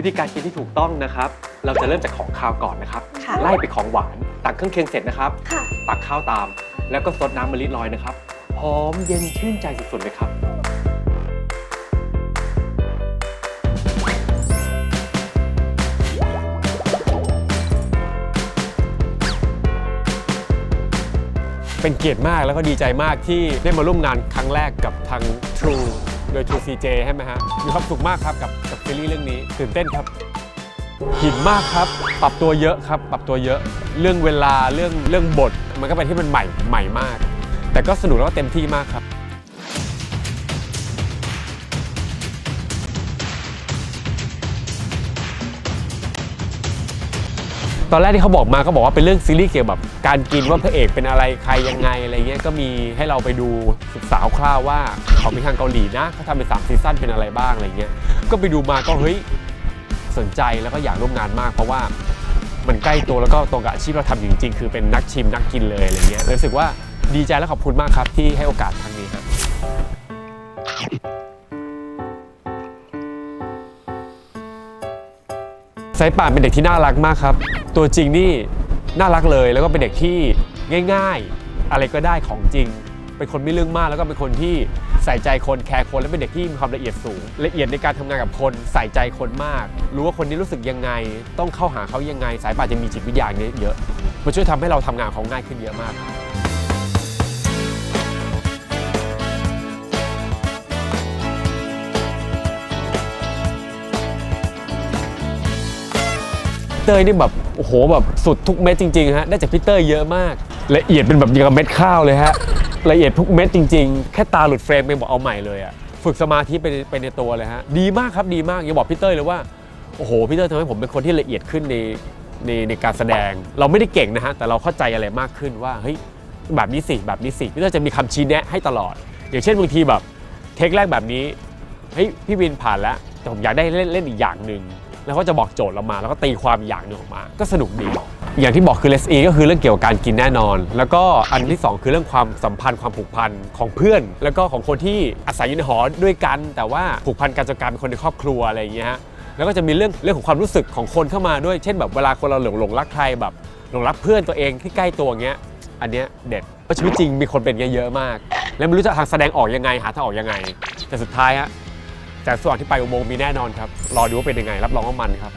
วิธีการกินที่ถูกต้องนะครับ เราจะเริ่มจากของคาวก่อนนะครับ ค่ะ ไล่ไปของหวาน ตักเครื่องเคียงเสร็จนะครับ ค่ะ ตักข้าวตาม แล้วก็ซดน้ำมะลิลอยนะครับ หอมเย็นชื่นใจสุดๆเลยครับ เป็นเกียรติมากแล้วก็ดีใจมากที่ได้มาร่วมงานครั้งแรกกับทาง True โดย True CJ ใช่ไหมฮะ มีความสุขมากครับกับกับซีรีส์เรื่องนี้ ตื่นเต้นครับหินมากครับ ปรับตัวเยอะครับ ปรับตัวเยอะ เรื่องเวลา เรื่องเรื่องบท มันก็เป็นที่มันใหม่ใหม่มาก แต่ก็สนุกแล้วก็เต็มที่มากครับ ตอนแรกที่เขาบอกมาก็บอกว่าเป็นเรื่องซีรีส์เกี่ยวกับการกินว่าพระเอกเป็นอะไรใครยังไงอะไรเงี้ยก็มีให้เราไปดูศึกษาคร่าวว่าเขาเป็นทางเกาหลีนะเขาทำเป็นสามซีซั่นเป็นอะไรบ้างอะไรเงี้ยก็ไปดูมาก็เฮ้ยสนใจแล้วก็อยากร่วมงานมาก เพราะว่ามันใกล้ตัวแล้วก็ตรงกับอาชีพเราทำอยู่จริงๆคือเป็นนักชิมนักกินเลยอะไรเงี้ยเลยรู้สึกว่าดีใจและขอบคุณมากครับที่ให้โอกาสครั้งนี้ครับ สายป่านเป็นเด็กที่น่ารักมากครับ ตัวจริงนี่น่ารักเลยแล้วก็เป็นเด็กที่ง่าย ๆ อะไรก็ได้ของจริง เป็นคนไม่เรื่องมากแล้วก็เป็นคนที่ใส่ใจคนแคร์คนและเป็นเด็กที่มีความละเอียดสูง ละเอียดในการทำงานกับคนใส่ใจคนมาก รู้ว่าคนนี้รู้สึกยังไง ต้องเข้าหาเขายังไง สายป่านจะมีจิตวิทยาเนี้เยอะมันช่วยทำให้เราทำงานของง่ายขึ้นเยอะมาก เตยนี่แบบโอ้โหแบบสุดทุกเม็ดจริงๆฮะได้จากพี่เตยเยอะมาก ละเอียดเป็นแบบอย่างกับเม็ดข้าวเลยฮะละเอียดทุกเม็ดจริงๆ แค่ตาหลุดเฟรมไปบอกเอาใหม่เลยอะฝึกสมาธิไปในไปในตัวเลยฮะดีมากครับดีมากอย่าบอกพี่เตยเลยว่าโอ้โหพี่เตยทำให้ผมเป็นคนที่ละเอียดขึ้นในในในการแสดง เราไม่ได้เก่งนะฮะแต่เราเข้าใจอะไรมากขึ้นว่าเฮ้ยแบบนี้สิแบบนี้สิพี่เตยจะมีคำชี้แนะให้ตลอด อย่างเช่นบางทีแบบเทคแรกแบบนี้เฮ้ยพี่วินผ่านแล้วแต่ผมอยากได้เล่นเล่นอีกอย่างหนึ่ง แล้วก็จะบอกโจทย์เรามา แล้วก็ตีความอีกอย่างหนึ่งออกมา ก็สนุกดี อย่างที่บอกคือเลสอีก็คือเรื่องเกี่ยวกับการกินแน่นอน แล้วก็อันที่สองคือเรื่องความสัมพันธ์ความผูกพันของเพื่อน แล้วก็ของคนที่อาศัยอยู่ในหอด้วยกัน แต่ว่าผูกพันกันจนกลายเป็นคนในครอบครัวอะไรอย่างเงี้ยฮะแล้วก็จะมีเรื่องเรื่องของความรู้สึกของคนเข้ามาด้วย เช่นแบบเวลาคนเราหลงหลงรักใครแบบหลงรักเพื่อนตัวเองที่ใกล้ตัวอย่างเงี้ย อันเนี้ยเด็ดเพราะชีวิตจริงมีคนเป็นอย่างเงี้ยเยอะมาก แล้วไม่รู้จะทางแสดงออกยังไงหาทางออกยังไง แต่สุดท้ายฮะ แต่สว่างที่ไปอุโมงค์มีแน่นอนครับ รอดูว่าเป็นยังไง รับรองว่ามันครับ